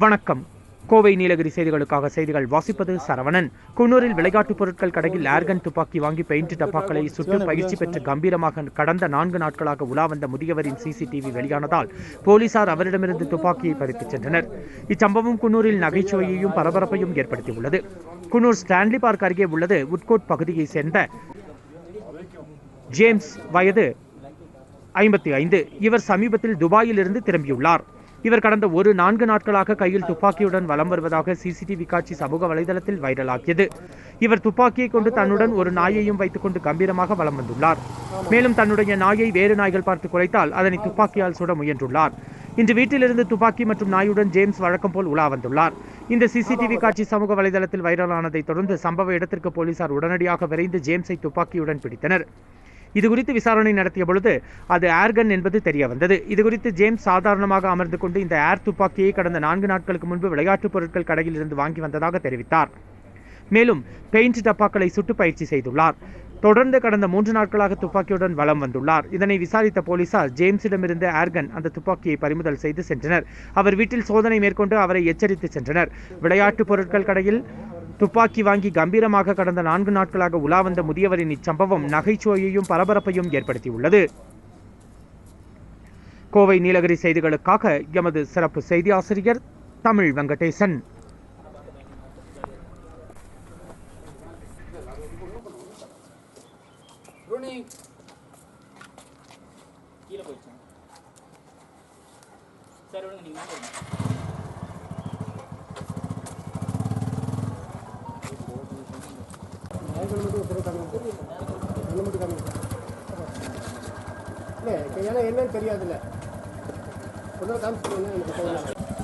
வணக்கம். கோவை நீலகிரி செய்திகளுக்காக செய்திகள் வாசிப்பது சரவணன். குன்னூரில் விளையாட்டுப் பொருட்கள் கடையில் ஏர்கன் துப்பாக்கி வாங்கி பெயிண்ட் டப்பாக்களை சுட்டு பயிற்சி பெற்று கம்பீரமாக கடந்த நான்கு நாட்களாக உலா வந்த முதியவரின் சிசிடிவி வெளியானதால் போலீசார் அவரிடமிருந்து துப்பாக்கியை பறித்துச் சென்றனர். இச்சம்பவம் குன்னூரில் நகைச்சுவையையும் பரபரப்பையும் ஏற்படுத்தியுள்ளது. குன்னூர் ஸ்டான்லி பார்க் அருகே உள்ளது. உட்கோட் பகுதியைச் சேர்ந்த ஜேம்ஸ் வயது ஐம்பத்தி ஐந்து. இவர் சமீபத்தில் துபாயிலிருந்து திரும்பியுள்ளார். இவர் கடந்த ஒரு நான்கு நாட்களாக கையில் துப்பாக்கியுடன் வலம் வருவதாக சிசிடிவி காட்சி சமூக வலைதளத்தில் வைரலாகியது இவர் துப்பாக்கியை கொண்டு தன்னுடன் ஒரு நாயையும் வைத்துக்கொண்டு கம்பீரமாக வலம் வந்துள்ளார். மேலும் தன்னுடைய நாயை வேறு நாய்கள் பார்த்து குறைத்தால் அதனை துப்பாக்கியால் சுட முயன்றுள்ளார். இன்று வீட்டிலிருந்து துப்பாக்கி மற்றும் நாயுடன் ஜேம்ஸ் வழக்கம் போல் உலா வந்துள்ளார். இந்த சிசிடிவி காட்சி சமூக வலைதளத்தில் வைரலானதை தொடர்ந்து சம்பவ இடத்திற்கு போலீசார் உடனடியாக விரைந்து ஜேம்ஸை துப்பாக்கியுடன் பிடித்தனர். இது குறித்து விசாரணை நடத்திய பொழுது அது ஏர்கன் என்பது தெரிய வந்தது இது குறித்து ஜேம்ஸ் சாதாரணமாக அமர்ந்து கொண்டு இந்த ஏர் துப்பாக்கியை கடந்த நான்கு நாட்களுக்கு முன்பு விளையாட்டுப் பொருட்கள் கடையில் இருந்து வாங்கி வந்ததாக தெரிவித்தார். மேலும் பெயிண்ட் டப்பாக்களை சுட்டு பயிற்சி செய்துள்ளார். தொடர்ந்து கடந்த மூன்று நாட்களாக துப்பாக்கியுடன் வலம் வந்துள்ளார். இதனை விசாரித்த போலீசார் ஜேம்ஸிடமிருந்து ஏர்கன் அந்த துப்பாக்கியை பறிமுதல் செய்து சென்றனர். அவர் வீட்டில் சோதனை மேற்கொண்டு அவரை எச்சரித்து சென்றனர். விளையாட்டுப் பொருட்கள் கடையில் துப்பாக்கி வாங்கி கம்பீரமாக கடந்த நான்கு நாட்களாக உலா வந்த முதியவரின் இச்சம்பவம் நகைச்சுவையையும் பரபரப்பையும் ஏற்படுத்தியுள்ளது. கோவை நீலகிரி செய்திகளுக்காக எமது சிறப்பு செய்தி ஆசிரியர் தமிழ் வெங்கடேசன். கீழே போயிடுச்சு. நீங்கள் மேலே இருங்க. இல்லை ஏன்னா என்னன்னு தெரியாதுல்ல முதல்ல காமிச்சு எனக்கு